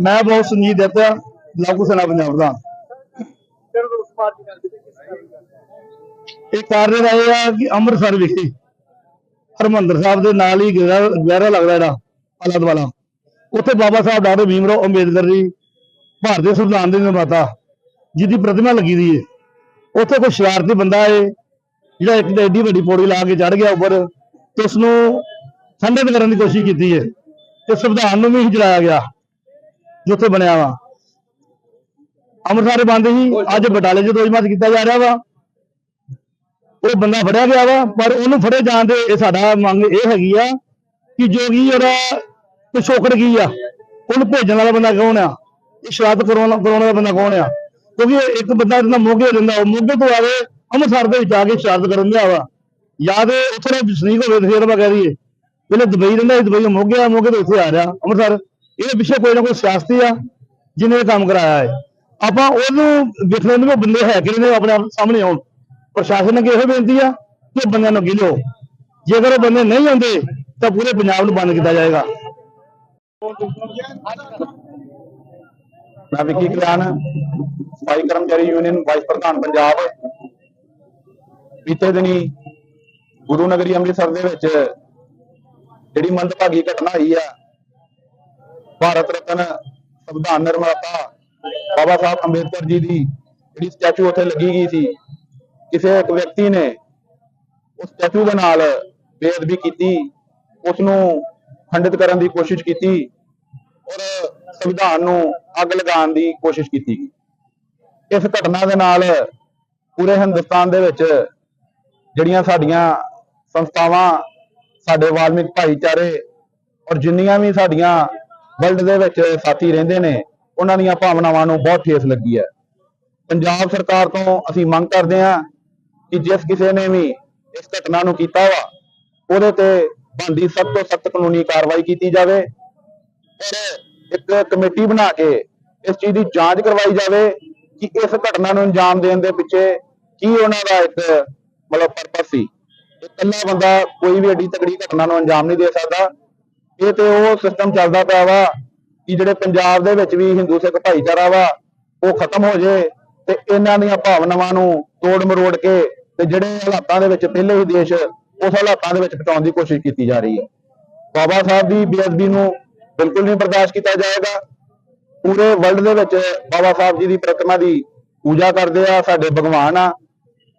ਮੈਂ ਬਹੁਤ ਸੰਜੀਤ ਦਿੱਤਾ, ਲਾਗੂ ਸੈਨਾ ਪੰਜਾਬ ਦਾ। ਇਹ ਕਾਰਨ ਇਹ ਆ ਕਿ ਅੰਮ੍ਰਿਤਸਰ ਵਿਖੇ ਹਰਮੰਦਰ ਸਾਹਿਬ ਦੇ ਨਾਲ ਹੀ ਗਹਿਰਾ ਲੱਗਦਾ ਜਿਹੜਾ, ਆਲਾ ਦੁਆਲਾ। ਉੱਥੇ ਬਾਬਾ ਸਾਹਿਬ ਡਾਕਟਰ ਭੀਮ ਰਾਓ ਅੰਬੇਦਕਰ ਜੀ, ਭਾਰਤੀ ਸੰਵਿਧਾਨ ਦੇ ਨਿਰਮਾਤਾ, ਜਿਹਦੀ ਪ੍ਰਤਿਮਾ ਲੱਗੀ ਦੀ ਹੈ ਉੱਥੇ ਕੋਈ ਸ਼ਰਾਰਤੀ ਬੰਦਾ ਏ ਜਿਹੜਾ ਇੱਕ ਐਡੀ ਵੱਡੀ ਪੌੜੀ ਲਾ ਕੇ ਚੜ ਗਿਆ ਉੱਪਰ, ਤੇ ਉਸ ਨੂੰ ਖੰਡਿਤ ਕਰਨ ਦੀ ਕੋਸ਼ਿਸ਼ ਕੀਤੀ ਏ ਤੇ ਸੰਵਿਧਾਨ ਨੂੰ ਵੀ ਜਲਾਇਆ ਗਿਆ ਜਿੱਥੇ ਬਣਿਆ ਵਾ। ਅੰਮ੍ਰਿਤਸਰ ਬੰਦ ਸੀ, ਅੱਜ ਬਟਾਲੇ 'ਚ ਦੋਜਮਾਤ ਕੀਤਾ ਜਾ ਰਿਹਾ ਵਾ। ਉਹ ਬੰਦਾ ਫੜਿਆ ਗਿਆ ਵਾ, ਪਰ ਉਹਨੂੰ ਫੜੇ ਜਾਣ ਦੇ ਇਹ ਸਾਡਾ ਮੰਗ ਇਹ ਹੈਗੀ ਆ ਕਿ ਜੋ ਕੀ ਉਹਦਾ ਪਿਛੋਕੜ ਕੀ ਆ, ਉਹਨੂੰ ਭੇਜਣ ਵਾਲਾ ਬੰਦਾ ਕੌਣ ਆ? ਇਹ ਸ਼ਰਾਰਤ ਕਰਾਉਣ ਵਾਲਾ ਬੰਦਾ ਕੌਣ ਆ? ਕਿਉਂਕਿ ਇੱਕ ਬੰਦਾ ਜਿਹਦਾ ਮੋਗੇ ਰਹਿੰਦਾ ਉਹ ਮੋਗੇ ਤੋਂ ਆਵੇ ਅੰਮ੍ਰਿਤਸਰ ਦੇ ਵਿੱਚ ਆ ਕੇ ਸ਼ਰਾਰਤ ਕਰਨ ਦਿਆ ਵਾ। ਯਾਦ ਉੱਥੇ ਦਾ ਵਸਨੀਕ ਹੋਵੇ ਫਿਰ ਆਪਾਂ ਕਹਿ ਦਈਏ। ਪਹਿਲੇ ਦੁਬਈ ਰਹਿੰਦਾ ਦੁਬਈ ਮੋਗੇ ਆ ਮੋਗੇ ਤੋਂ ਇੱਥੇ ਆ ਰਿਹਾ। ਅੰਮ੍ਰਿਤਸਰ, ਇਹਦੇ ਪਿੱਛੇ ਕੋਈ ਨਾ ਕੋਈ ਸਿਆਸਤੀ ਆ, ਜਿਹਨੇ ਕੰਮ ਕਰਾਇਆ ਹੈ। ਆਪਾਂ ਉਹਨੂੰ ਵੇਖਣ ਨੂੰ ਬੰਦੇ ਹੈ ਕਿ ਨਹੀਂ ਆਪਣੇ ਆਪ ਸਾਹਮਣੇ ਆਉਣ। ਪ੍ਰਸ਼ਾਸਨ ਅੱਗੇ ਇਹੋ ਬੇਨਤੀ ਆ ਕਿ ਬੰਦਿਆਂ ਨੂੰ ਗਿਲੋ ਜੇਕਰ ਉਹ ਬੰਦੇ ਨਹੀਂ ਆਉਂਦੇ, ਤਾਂ ਪੂਰੇ ਪੰਜਾਬ ਨੂੰ ਬੰਦ ਕੀਤਾ ਜਾਏਗਾ। ਮੈਂ ਵਿਕੀ ਕਲਿਆਣ ਸਫ਼ਾਈ ਕਰਮਚਾਰੀ ਯੂਨੀਅਨ ਵਾਈਸ ਪ੍ਰਧਾਨ ਪੰਜਾਬ। ਬੀਤੇ ਦਿਨੀ ਗੁਰੂ ਨਗਰੀ ਅੰਮ੍ਰਿਤਸਰ ਦੇ ਵਿੱਚ ਜਿਹੜੀ ਮੰਦਭਾਗੀ ਘਟਨਾ ਹੋਈ ਆ, ਭਾਰਤ ਰਤਨ ਸੰਵਿਧਾਨ ਨਿਰਮਾਤਾ ਬਾਬਾ ਸਾਹਿਬ ਅੰਬੇਦਕਰ ਜੀ ਦੀ ਜਿਹੜੀ ਸਟੈਚੂ ਉੱਥੇ ਲੱਗੀ ਗਈ ਸੀ, ਕਿਸੇ ਇੱਕ ਵਿਅਕਤੀ ਨੇ ਉਸ ਸਟੈਚੂ ਦੇ ਨਾਲ ਬੇਅਦਬੀ ਕੀਤੀ ਉਸ ਨੂੰ ਖੰਡਿਤ ਕਰਨ ਦੀ ਕੋਸ਼ਿਸ਼ ਕੀਤੀ ਔਰ ਸੰਵਿਧਾਨ ਨੂੰ ਅੱਗ ਲਗਾਉਣ ਦੀ ਕੋਸ਼ਿਸ਼ ਕੀਤੀ ਗਈ। ਇਸ ਘਟਨਾ ਦੇ ਨਾਲ ਪੂਰੇ ਹਿੰਦੁਸਤਾਨ ਦੇ ਵਿੱਚ ਜਿਹੜੀਆਂ ਸਾਡੀਆਂ ਸੰਸਥਾਵਾਂ, ਸਾਡੇ ਵਾਲਮਿਕ ਭਾਈਚਾਰੇ ਔਰ ਜਿੰਨੀਆਂ ਵੀ ਸਾਡੀਆਂ ਵਰਲਡ ਦੇ ਵਿੱਚ ਸਾਥੀ ਰਹਿੰਦੇ ਨੇ, ਉਹਨਾਂ ਦੀਆਂ ਭਾਵਨਾਵਾਂ ਨੂੰ ਬਹੁਤ ਠੇਸ ਲੱਗੀ ਹੈ। ਪੰਜਾਬ ਸਰਕਾਰ ਤੋਂ ਅਸੀਂ ਮੰਗ ਕਰਦੇ ਹਾਂ ਕਿ ਜਿਸ ਕਿਸੇ ਨੇ ਵੀ ਇਸ ਘਟਨਾ ਨੂੰ ਕੀਤਾ ਵਾ, ਉਹਦੇ ਤੇ ਬਣਦੀ ਸਭ ਤੋਂ ਸਖਤ ਕਾਨੂੰਨੀ ਕਾਰਵਾਈ ਕੀਤੀ ਜਾਵੇ ਔਰ ਇੱਕ ਕਮੇਟੀ ਬਣਾ ਕੇ ਇਸ ਚੀਜ਼ ਦੀ ਜਾਂਚ ਕਰਵਾਈ ਜਾਵੇ ਕਿ ਇਸ ਘਟਨਾ ਨੂੰ ਅੰਜਾਮ ਦੇਣ ਦੇ ਪਿੱਛੇ ਕੀ ਉਹਨਾਂ ਦਾ ਇੱਕ ਮਤਲਬ ਪਰਪਸ ਸੀ। ਇਕੱਲਾ ਬੰਦਾ ਕੋਈ ਵੀ ਏਡੀ ਤਕੜੀ ਘਟਨਾ ਨੂੰ ਅੰਜਾਮ ਨਹੀਂ ਦੇ ਸਕਦਾ, ਇਹ ਤੇ ਉਹ ਸਿਸਟਮ ਚੱਲਦਾ ਪਿਆ ਵਾ ਕਿ ਜਿਹੜੇ ਪੰਜਾਬ ਦੇ ਵਿੱਚ ਵੀ ਹਿੰਦੂ ਸਿੱਖ ਭਾਈਚਾਰਾ ਵਾ, ਉਹ ਖਤਮ ਹੋ ਜੇ ਤੇ ਇਹਨਾਂ ਦੀਆਂ ਭਾਵਨਾਵਾਂ ਨੂੰ ਤੋੜ ਮਰੋੜ ਕੇ ਤੇ ਜਿਹੜੇ ਹਾਲਾਤਾਂ ਦੇ ਵਿੱਚ ਪਹਿਲੇ ਹੀ ਦੇਸ਼ ਉਸ ਹਾਲਾਤਾਂ ਦੇ ਵਿੱਚ ਪਹੁੰਚਾਉਣ ਦੀ ਕੋਸ਼ਿਸ਼ ਕੀਤੀ ਜਾ ਰਹੀ ਹੈ। ਬਾਬਾ ਸਾਹਿਬ ਦੀ ਬੇਅਦਬੀ ਨੂੰ ਬਿਲਕੁਲ ਨਹੀਂ ਬਰਦਾਸ਼ਤ ਕੀਤਾ ਜਾਏਗਾ। ਪੂਰੇ ਵਰਲਡ ਦੇ ਵਿੱਚ ਬਾਬਾ ਸਾਹਿਬ ਜੀ ਦੀ ਪ੍ਰਤਿਮਾ ਦੀ ਪੂਜਾ ਕਰਦੇ ਆ, ਸਾਡੇ ਭਗਵਾਨ ਆ।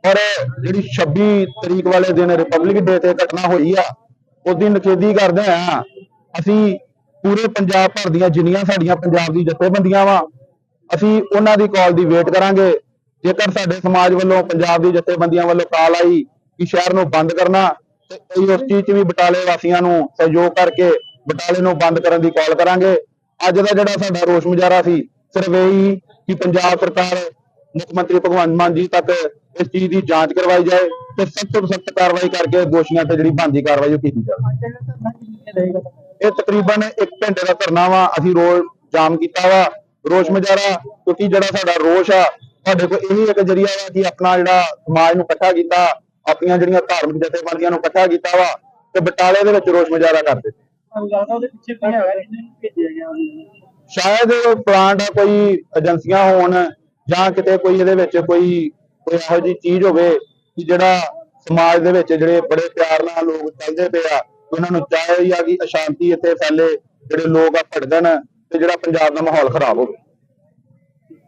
ਔਰ ਜਿਹੜੀ 26 ਤਰੀਕ ਵਾਲੇ ਦਿਨ ਰਿਪਬਲਿਕ ਡੇ ਤੇ ਘਟਨਾ ਹੋਈ ਆ ਉਹਦੀ ਨਖੇਦੀ ਕਰਦੇ ਆ। ਅਸੀਂ ਪੂਰੇ ਪੰਜਾਬ ਭਰ ਦੀਆਂ ਜਿੰਨੀਆਂ ਸਾਡੀਆਂ ਪੰਜਾਬ ਦੀ ਜਥੇਬੰਦੀਆਂ ਵਾ, ਅਸੀਂ ਉਹਨਾਂ ਦੀ ਕਾਲ ਦੀ ਵੇਟ ਕਰਾਂਗੇ। ਜੇਕਰ ਸਾਡੇ ਸਮਾਜ ਵੱਲੋਂ, ਪੰਜਾਬ ਦੀ ਜਥੇਬੰਦੀਆਂ ਵੱਲੋਂ ਕਾਲ ਆਈ ਕਿ ਸ਼ਹਿਰ ਨੂੰ ਬੰਦ ਕਰਨਾ, ਤੇ ਉਸ ਚੀਜ਼ 'ਚ ਵੀ ਬਟਾਲੇ ਵਾਸੀਆਂ ਨੂੰ ਸਹਿਯੋਗ ਕਰਕੇ ਬਟਾਲੇ ਨੂੰ ਬੰਦ ਕਰਨ ਦੀ ਕਾਲ ਕਰਾਂਗੇ। ਅੱਜ ਦਾ ਜਿਹੜਾ ਸਾਡਾ ਰੋਸ ਮੁਜ਼ਾਹਰਾ ਸੀ, ਸਿਰਫ ਇਹੀ ਕਿ ਪੰਜਾਬ ਸਰਕਾਰ ਮੁੱਖ ਮੰਤਰੀ ਭਗਵੰਤ ਮਾਨ ਜੀ ਤੱਕ ਇਸ ਚੀਜ਼ ਦੀ ਜਾਂਚ ਕਰਵਾਈ ਜਾਏ ਤੇ ਸਖਤ ਤੋਂ ਸਖਤ ਕਾਰਵਾਈ ਕਰਕੇ ਦੋਸ਼ੀਆਂ ਤੇ ਜਿਹੜੀ ਬਣਦੀ ਕਾਰਵਾਈ ਉਹ ਕੀਤੀ ਜਾਵੇ। ਇਹ ਤਕਰੀਬਨ 1 ਘੰਟੇ ਦਾ ਧਰਨਾ ਵਾ, ਅਸੀਂ ਰੋਡ ਜਾਮ ਕੀਤਾ ਵਾ, ਰੋਸ਼ ਮੁਜ਼ਾਹਰਾ ਕਿਉਂਕਿ ਜਿਹੜਾ ਸਾਡਾ ਰੋਸ਼ ਆ, ਸਾਡੇ ਕੋਲ ਇਹੀ ਇੱਕ ਜਰੀਆ ਵਾ ਕਿ ਆਪਣਾ ਜਿਹੜਾ ਸਮਾਜ ਨੂੰ ਇਕੱਠਾ ਕੀਤਾ, ਆਪਣੀਆਂ ਜਿਹੜੀਆਂ ਧਾਰਮਿਕ ਜਥੇਬੰਦੀਆਂ ਨੂੰ ਇਕੱਠਾ ਕੀਤਾ ਵਾ ਤੇ ਬਟਾਲੇ ਦੇ ਵਿੱਚ ਰੋਸ਼ ਮੁਜ਼ਾਹਰਾ ਕਰਦੇ ਲੱਗਦਾ ਸ਼ਾਇਦ ਪਲਾਂਟ ਕੋਈ ਏਜੰਸੀਆਂ ਹੋਣ ਜਾਂ ਕਿਤੇ ਕੋਈ ਇਹਦੇ ਵਿੱਚ ਕੋਈ ਕੋਈ ਇਹੋ ਜਿਹੀ ਚੀਜ਼ ਹੋਵੇ ਕਿ ਜਿਹੜਾ ਸਮਾਜ ਦੇ ਵਿੱਚ ਜਿਹੜੇ ਬੜੇ ਪਿਆਰ ਨਾਲ ਲੋਕ ਚੱਲਦੇ ਪਏ ਆ, ਉਹਨਾਂ ਨੂੰ ਚਾਹੇ ਆ ਕਿ ਅਸ਼ਾਂਤੀ ਇੱਥੇ ਫੈਲੇ ਜਿਹੜੇ ਲੋਕ ਆ ਭੜਕਣ ਤੇ ਜਿਹੜਾ ਪੰਜਾਬ ਦਾ ਮਾਹੌਲ ਖਰਾਬ ਹੋਵੇ।